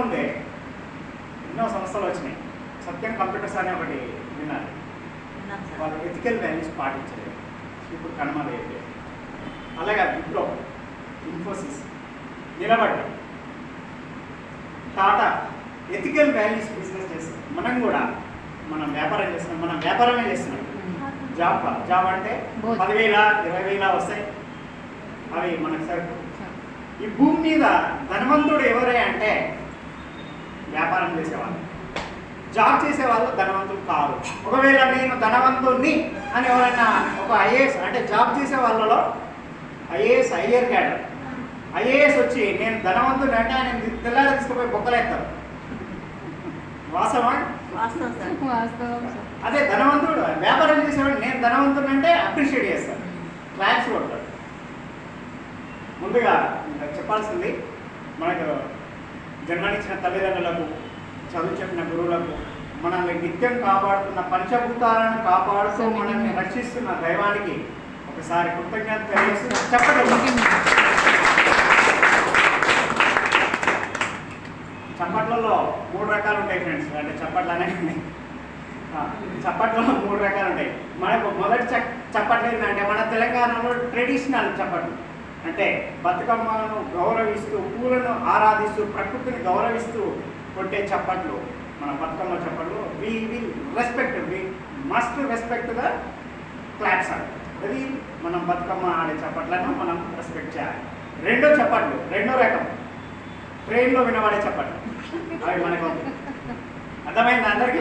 ముందే ఎన్నో సంస్థలు వచ్చినాయి. సత్యం కంప్యూటర్స్ అనే ఒకటి విన్నారు. వాళ్ళు ఎథికల్ వాల్యూస్ పాటించలేదు. ఇప్పుడు కనుమలు అయిపోయాయి అలాగే విప్రో ఇన్ఫోసిస్ నిలబడ్డాం టాటా ఎథికల్ వాల్యూస్ బిజినెస్ చేస్తాం మనం కూడా మనం వ్యాపారం చేస్తున్నాం. మనం వ్యాపారమే చేస్తున్నాం. జాబ్ జాబ్ అంటే. పదివేల ఇరవై వేల వస్తాయి. అవి మనకు సరిపోదు ఈ భూమి మీద ధనవంతుడు ఎవరే అంటే వ్యాపారం చేసేవాళ్ళు. జాబ్ చేసేవాళ్ళు ధనవంతులు కాదు ఒకవేళ నేను ధనవంతుణ్ణి అని ఎవరైనా ఒక ఐఏఎస్ అంటే జాబ్ చేసే వాళ్ళలో ఐఏఎస్ ఐఏర్ క్యాడర్. ఐఏఎస్ వచ్చి నేను ధనవంతుని అంటే ఆయన తెల్లారి తీసుకుపోయి బొక్కలేస్తారు వాస్తవా. అదే ధనవంతుడు వ్యాపారం చేసేవాడు నేను ధనవంతుడు అంటే అప్రిషియేట్ చేస్తాను క్లాప్స్ కొడతాడు. ముందుగా చెప్పాల్సింది మనకు జన్మనిచ్చిన తల్లిదండ్రులకు చదువు చెప్పిన గురువులకు మనల్ని నిత్యం కాపాడుతున్న పంచభూతాలను కాపాడుతూ మనల్ని రక్షిస్తున్న దైవానికి ఒకసారి కృతజ్ఞత తెలియజేస్తూ చెప్పండి. చప్పట్లలో మూడు రకాలు ఉంటాయి ఫ్రెండ్స్ అంటే చప్పట్లు ఆ, చప్పట్లలో మూడు రకాలు ఉంటాయి. మనకు మొదటి చ- చప్పట్లు ఏంటంటే మన తెలంగాణలో ట్రెడిషనల్ చప్పట్లు. అంటే బతుకమ్మను గౌరవిస్తూ పూలను ఆరాధిస్తూ ప్రకృతిని గౌరవిస్తూ కొట్టే చప్పట్లు మన బతుకమ్మ చప్పట్లు we will respect we must respect the claps అది మనం బతుకమ్మ ఆడే చప్పట్లను మనం రెస్పెక్ట్ చేయాలి. రెండో చప్పట్లు రెండో రకం. ట్రైన్లో వినబడే చప్పట్లు. అవి మనకు. అర్థమైంది అందరికీ?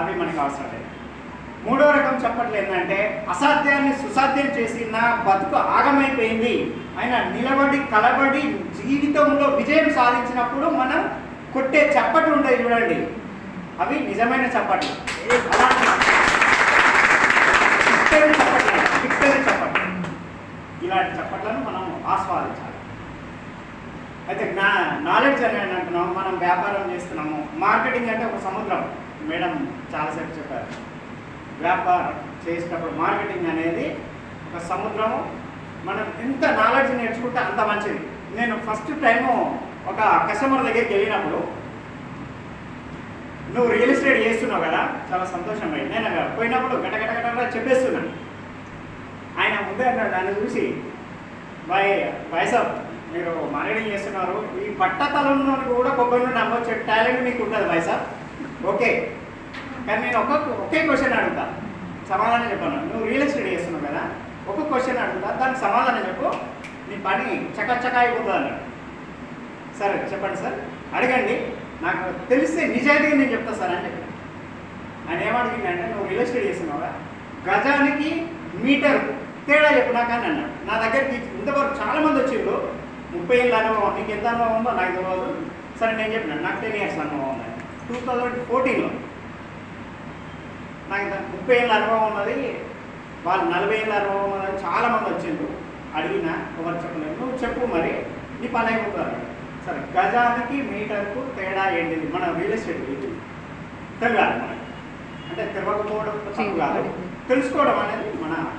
అవి మనకు అవసరం లేదు. మూడో ఏంటంటే అసాధ్యాన్ని సుసాధ్యం చేసి నా బతుకు ఆగమైపోయింది. ఆయన నిలబడి కలబడి జీవితంలో విజయం సాధించినప్పుడు మనం కొట్టే చప్పట్లు ఉంటాయి చూడండి. అవి నిజమైన చప్పట్లు. అలాంటి చప్పట్లు విక్టరీ చప్పట్లు. ఇలాంటి చప్పట్లను మనం ఆస్వాదించాలి. అయితే నా నాలెడ్జ్ అని అంటున్నాం మనం వ్యాపారం చేస్తున్నాము. మార్కెటింగ్ అంటే ఒక సముద్రం. మేడం చాలాసేపు చెప్పారు. వ్యాపారం చేసేటప్పుడు మార్కెటింగ్ అనేది ఒక సముద్రము. మనం ఎంత నాలెడ్జ్ నేర్చుకుంటే అంత మంచిది. నేను ఫస్ట్ టైము ఒక కస్టమర్ దగ్గరికి వెళ్ళినప్పుడు నువ్వు రియల్ ఎస్టేట్ చేస్తున్నావు కదా చాలా సంతోషం అయింది. నేను పోయినప్పుడు గటగటగటగా చెప్పేస్తున్నాను ఆయన ముందే అన్నాడు దాన్ని చూసి బాయ్ బాయ్ మీరు మార్కెటింగ్ చేస్తున్నారు. ఈ పట్టతలంలో కూడా కొబ్బరి నుండి అమ్మొచ్చే టాలెంట్ మీకు ఉంటుంది బాయ్ ఓకే కానీ నేను ఒక ఒకే క్వశ్చన్ అడుగుతా. సమాధానం చెప్పాను. నువ్వు రియల్ ఎస్టేట్ చేస్తున్నావు కదా ఒక క్వశ్చన్ అడుగుతా. దానికి సమాధానం చెప్పు. నీ పని చకచక అయిపోతుంది అన్నాడు సరే చెప్పండి సార్. అడగండి. నాకు తెలిస్తే నిజాయితీగా నేను చెప్తా సార్ అని చెప్పాను ఆయన ఏమడిగిందంటే నువ్వు రియల్ ఎస్టేట్ చేస్తున్నావా? గజానికి మీటర్ తేడా చెప్పు నాకు అని అన్నాడు. నా దగ్గరికి ఇంతవరకు చాలా మంది వచ్చిండ్రు. ముప్పై ఏళ్ళ అనుభవం నీకు ఎంత అనుభవం ఉందో నాకు తెలియదు సరే నేను చెప్పినాను నాకు టెన్ ఇయర్స్ అనుభవం ఉంది. టూ థౌజండ్ ఫోర్టీన్లో నాకు ముప్పై ఏళ్ళ అనుభవం ఉన్నది. వాళ్ళు నలభై ఏళ్ళ అనుభవం ఉన్నది. చాలా మంది వచ్చిండ్రు. అడిగినా ఎవరు చెప్పలేదు. నువ్వు చెప్పు మరి. నీ పని అయిపోతారు సరే గజానికి మీటర్కు తేడా ఏంటిది? మన రియల్ ఎస్టేట్ ఇది. తెలియాలి మనకి. అంటే తెలియకపోవడం తప్పు కాదు. తెలుసుకోవడం అనేది మన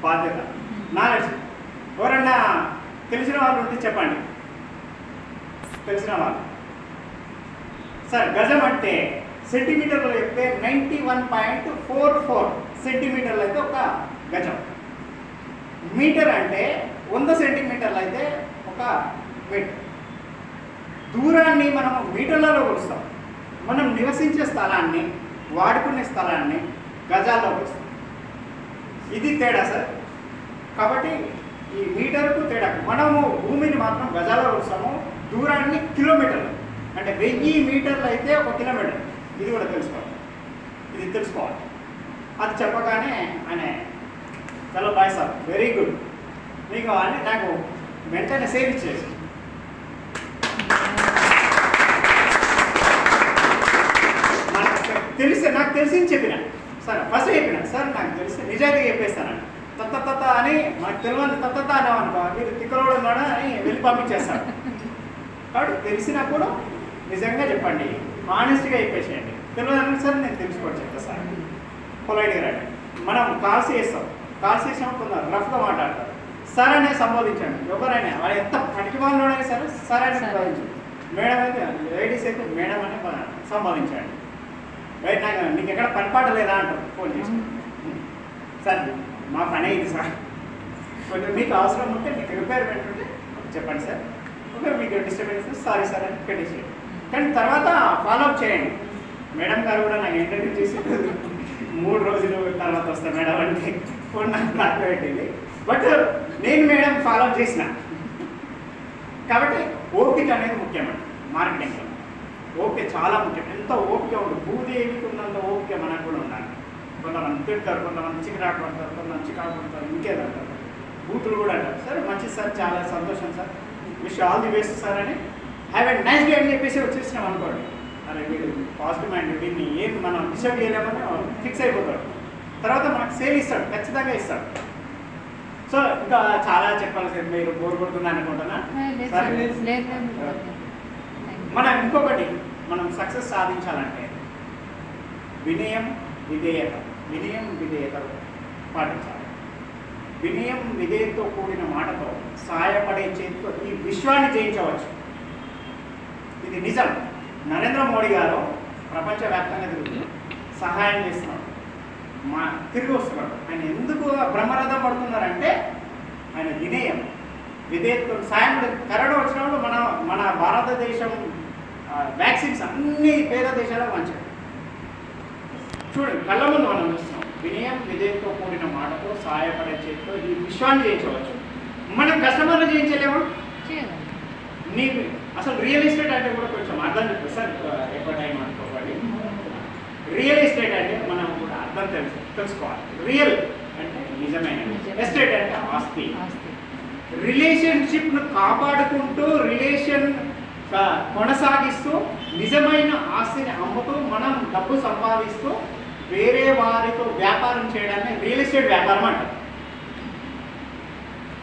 బాధ్యత. నాలెడ్జ్ ఎవరన్నా తెలిసిన వాళ్ళు ఉంటే చెప్పండి. తెలిసిన వాళ్ళు. సార్ గజం అంటే సెంటీమీటర్లో చెప్తే ninety one point four four సెంటీమీటర్లు అయితే ఒక గజం. మీటర్ అంటే వంద సెంటీమీటర్లు అయితే ఒక మీటర్. దూరాన్ని మనం మీటర్లలో కొలుస్తాం. మనం నివసించే స్థలాన్ని వాడుకునే స్థలాన్ని గజాల్లో కొలుస్తాం. ఇది తేడా సార్. కాబట్టి ఈ మీటర్కు తేడా. మనము భూమిని మాత్రం గజాల్లో కొలుస్తాము. దూరాన్ని కిలోమీటర్లు. అంటే వెయ్యి మీటర్లు అయితే ఒక కిలోమీటర్. ఇది కూడా తెలుసుకోవాలి. ఇది తెలుసుకోవాలి. అది చెప్పగానే ఆయన చాలా బాయ్ సార్ వెరీ గుడ్ మీకు అని నాకు వెంటనే సేవ్ ఇచ్చేసి నాకు తెలిస్తే నాకు తెలిసింది చెప్పిన. సార్ ఫస్ట్ చెప్పిన. సార్ నాకు తెలిసి నిజాయితీగా చెప్పేస్తాను తత్త తత్త అని మనకు తెలియదు తత్త తత్త అన్నాం అనుకో మీరు తిక్కలోడు ఉన్నాడా? అని వెళ్ళి పంపించేస్తాను కాబట్టి తెలిసినప్పుడు నిజంగా చెప్పండి ఆనెస్ట్గా చెప్పేసేయండి. తెలియదు సార్ నేను తెలుసుకోవచ్చు చెప్తా సార్. పొలైట్గా రండి. మనం కాల్స్ చేస్తాం. కాల్స్ చేసినప్పుడు కొందరు రఫ్గా మాట్లాడతారు. సార్ అనే సంబోధించండి. ఎవరైనా వాడు ఎంత పనికి వాళ్ళైనా సరే సార్ అనే. సంబోధించండి. మేడం అయితే లేడీస్ అయితే మేడం అని సంబోధించండి. రైట్ నాకు నీకు ఎక్కడ పని పాట లేదా అంటారు. ఫోన్ చేసి. సార్ మా పనే ఇది సార్. కొంచెం మీకు అవసరం ఉంటే మీకు రిక్వైర్మెంట్ ఉంటే చెప్పండి సార్. ఒకవేళ మీకు డిస్టర్బెన్స్ సారీ సార్ అని పెట్టేసి కానీ తర్వాత ఫాలోఅప్ చేయండి. మేడం గారు కూడా నాకు ఇంటర్వ్యూ చేసి మూడు రోజులు తర్వాత వస్తా మేడం అంటే ఫోన్ నాకు నాకు పెట్టింది. బట్ నేను మేడం ఫాలోఅప్ చేసిన. కాబట్టి ఓపిక అనేది ముఖ్యమండి మార్కెటింగ్లో ఓపిక చాలా ముఖ్యం. ఎంత ఓపిక ఉంటుంది భూదేవికి ఉన్నంత ఓపిక మనకు కూడా ఉండాలి. కొంతమంది తిడతారు కొంతమంది చికెరాకు పడతారు కొంతమంది చికాకు పడతారు ఇంకేదంటారు బూతులు కూడా అంటారు. సరే మంచిది సార్ చాలా సంతోషం sir. Wish all the best sir అని హ్యావ్ ఎ నైస్ డే అని చెప్పేసి వచ్చేసినాం అనుకోండి. అరే వీడు పాజిటివ్ మైండ్ దీన్ని ఏం మనం డిస్టర్బ్ చేయలేమని ఫిక్స్ అయిపోతాడు. తర్వాత మనకు సేల్ ఇస్తాడు ఖచ్చితంగా ఇస్తాడు. సో ఇంకా చాలా చెప్పాల్సింది మీరు బోర్ కొడుతుంది అనుకుంటున్నా. మనం ఇంకొకటి మనం సక్సెస్ సాధించాలంటే వినయం విధేయత వినయం విధేయత పాటించాలి. వినయం విధేయతతో కూడిన మాటతో సహాయపడే చేతితో ఈ విశ్వాన్ని జయించవచ్చు. ఇది నిజం. నరేంద్ర మోడీ గారు ప్రపంచవ్యాప్తంగా తిరుగుతూ సహాయం చేస్తున్నాడు మా తిరిగి వస్తున్నాడు ఆయన ఎందుకు బ్రహ్మరథం పడుతున్నారంటే ఆయన వినయం విధేయతతో సాయం కరోనా వచ్చినప్పుడు మన మన భారతదేశం వ్యాక్సిన్స్ అన్ని పేద దేశాలకు మంచిది చూడండి కళ్ళ ముందు మనం చూస్తున్నాం. వినయం విధేయతతో కూడిన మాటతో సహాయపడే చేతితో ఈ విశ్వాన్ని జయించవచ్చు. మనం కస్టమర్లు జయించలేమా? నీకు అసలు రియల్ ఎస్టేట్ అంటే కూడా కొంచెం అర్థం చెప్పండి సార్ ఎక్కువ టైం అనుకోవాలి రియల్ ఎస్టేట్ అంటే మనం కూడా అర్థం తెలుసు తెలుసుకోవాలి. రియల్ అంటే నిజమైన నిజం. ఎస్టేట్ అంటే ఆస్తి. రిలేషన్షిప్ను కాపాడుకుంటూ రిలేషన్ కొనసాగిస్తూ నిజమైన ఆస్తిని అమ్ముతూ మనం డబ్బు సంపాదిస్తూ వేరే వారితో వ్యాపారం చేయడాన్ని రియల్ ఎస్టేట్ వ్యాపారం అంటారు.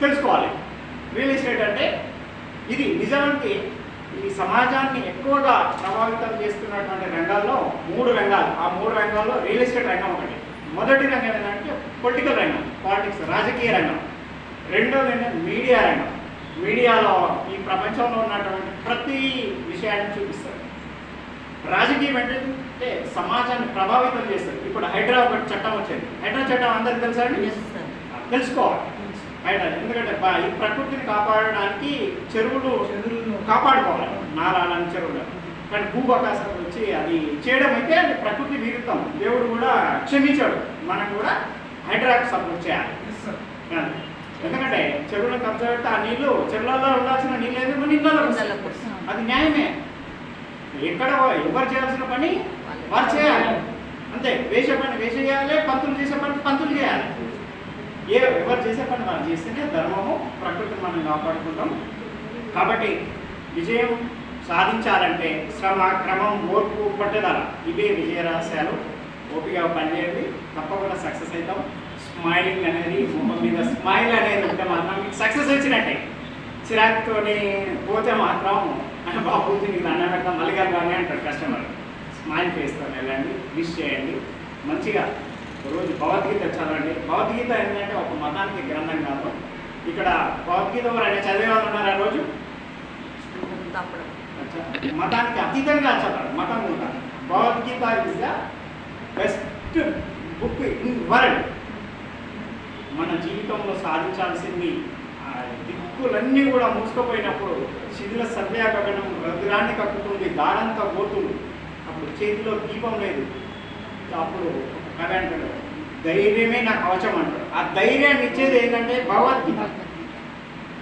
తెలుసుకోవాలి. రియల్ ఎస్టేట్ అంటే ఇది నిజానికి ఈ సమాజాన్ని ఎక్కువగా ప్రభావితం చేస్తున్నటువంటి రంగాల్లో మూడు రంగాలు. ఆ మూడు రంగాల్లో రియల్ ఎస్టేట్ రంగం ఒకటి. మొదటి రంగం ఏంటంటే పొలిటికల్ రంగం పాలిటిక్స్ రాజకీయ రంగం. రెండోది ఏంటంటే మీడియా రంగం. మీడియాలో ఈ ప్రపంచంలో ఉన్నటువంటి ప్రతి విషయాన్ని చూపిస్తారు రాజకీయం ఏంటంటే సమాజాన్ని ప్రభావితం చేస్తారు ఇప్పుడు హైదరాబాద్ చట్టం వచ్చింది. హైదరాబాద్ చట్టం అందరికి తెలుసా అండి? తెలుసుకోవాలి. హైదరాబాద్ ఎందుకంటే ఈ ప్రకృతిని కాపాడడానికి చెరువులు కాపాడుకోవాలి. నారాలని చెరువులు. కానీ భూవకాశం వచ్చి అది చేయడం అయితే అది ప్రకృతి విరుద్ధం. దేవుడు కూడా క్షమించాడు. మనం కూడా హైడ్రాక్ సపోర్ట్ చేయాలి. ఎందుకంటే చెరువులను కబ్జా పెడితే ఆ నీళ్ళు చెరువులలో ఉండాల్సిన నీళ్ళు ఏదో? వస్తాయి. అది న్యాయమే. ఎక్కడ ఎవరు చేయాల్సిన పని? వారు చేయాలి. అంతే. వేసే పని వేస చేయాలి పంతులు చేసే పని పంతులు చేయాలి. ఏ ఎవరు చేసే పని మనం చేస్తేనే ధర్మము ప్రకృతిని మనం కాపాడుకుంటాం. కాబట్టి విజయం సాధించాలంటే శ్రమ క్రమం ఓర్పు పట్టుదల ఇవే విజయ రహస్యాలు. ఓపిక పనిచేయండి తప్పకుండా సక్సెస్ అవుతాం. స్మైలింగ్ అనేది మొహం మీద స్మైల్ అనేది ఉంటే మాత్రం మీకు సక్సెస్ వచ్చినట్టే. చిరాకుతోని పోతే మాత్రం బాబుజీ బాబు నీకు దండం పెడతాం మళ్ళీ కానీ అంటారు కస్టమర్. స్మైల్ ఫేస్తో వెళ్ళండి విష్ చేయండి. మంచిగా రోజు భగవద్గీత చదవండి. భగవద్గీత ఏంటంటే ఒక మతానికి గ్రంథం కాదు. ఇక్కడ భగవద్గీత ఎవరైనా చదివే వాళ్ళు ఉన్నారా రోజు మతానికి అతీతంగా చదవాలి మతం కూడా. Bhagavad Gita is the best book in world మన జీవితంలో సాధించాల్సింది ఆ దిక్కులన్నీ కూడా మూసుకుపోయినప్పుడు శిథిల సర్వ్యాకరణం రద్దురాన్ని కక్కుతుంది దారంతా పోతుంది. అప్పుడు చేతిలో దీపం లేదు. అప్పుడు ఒక అంటాడు ధైర్యమే నాకు కవచం అంటాడు ఆ ధైర్యాన్ని ఇచ్చేది ఏంటంటే భగవద్గీత.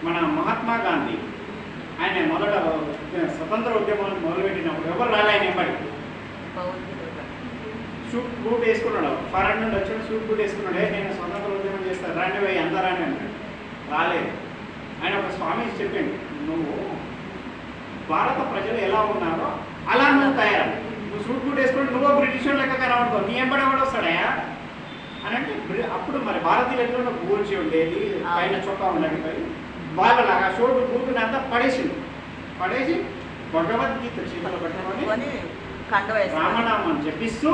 మన మహాత్మా గాంధీ ఆయన మొదట స్వతంత్ర ఉద్యమాన్ని మొదలుపెట్టినప్పుడు ఎవరు రాలే ఆయన ఎంబడి షూట్ బూట్ వేసుకున్నాడు. ఫారెన్ నుండి వచ్చాడు షూట్ బూట్ వేసుకున్నాడే. నేను స్వతంత్ర ఉద్యమం చేస్తాను రాండి పోయి అంతా రాండి అంటాడు రాలేదు ఆయన ఒక స్వామి చెప్పిండు నువ్వు భారత ప్రజలు ఎలా ఉన్నారో అలా నువ్వు తయారు నువ్వు షూట్ బూట్ వేసుకుంటే నువ్వు బ్రిటిష్ లెక్క కనబడుతావు నీ ఎంబడి కూడా అని అంటే బ్రి- అప్పుడు మరి భారతీయులు ఎట్లా గూర్చి ఉండేది పైన చొక్కా ఉండేది పై వాళ్ళలాగా షూట్ బూట్ని అంతా పడేసిండు పడేసి భగవద్గీత చేతలు కండ వేస్తాను రామనామం జపిస్తూ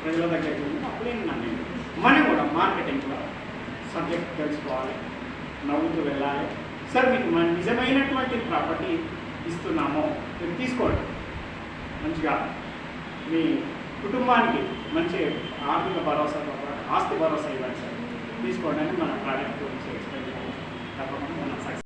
ప్రజల దగ్గరికి అప్పుడు నేను నమ్మింది మనం కూడా మార్కెటింగ్లో సబ్జెక్ట్ తెలుసుకోవాలి నవ్వుతూ వెళ్ళాలి. సార్ మీకు మన నిజమైనటువంటి ప్రాపర్టీ ఇస్తున్నామో మీరు తీసుకోండి. మంచిగా మీ కుటుంబానికి మంచి ఆర్థిక భరోసా ఆస్తి భరోసా ఇవ్వాలి సార్. తీసుకోవడానికి మన ప్రాడక్ట్ గురించి ఎక్స్ప్లెయిన్ చేయాలి తప్పకుండా మనం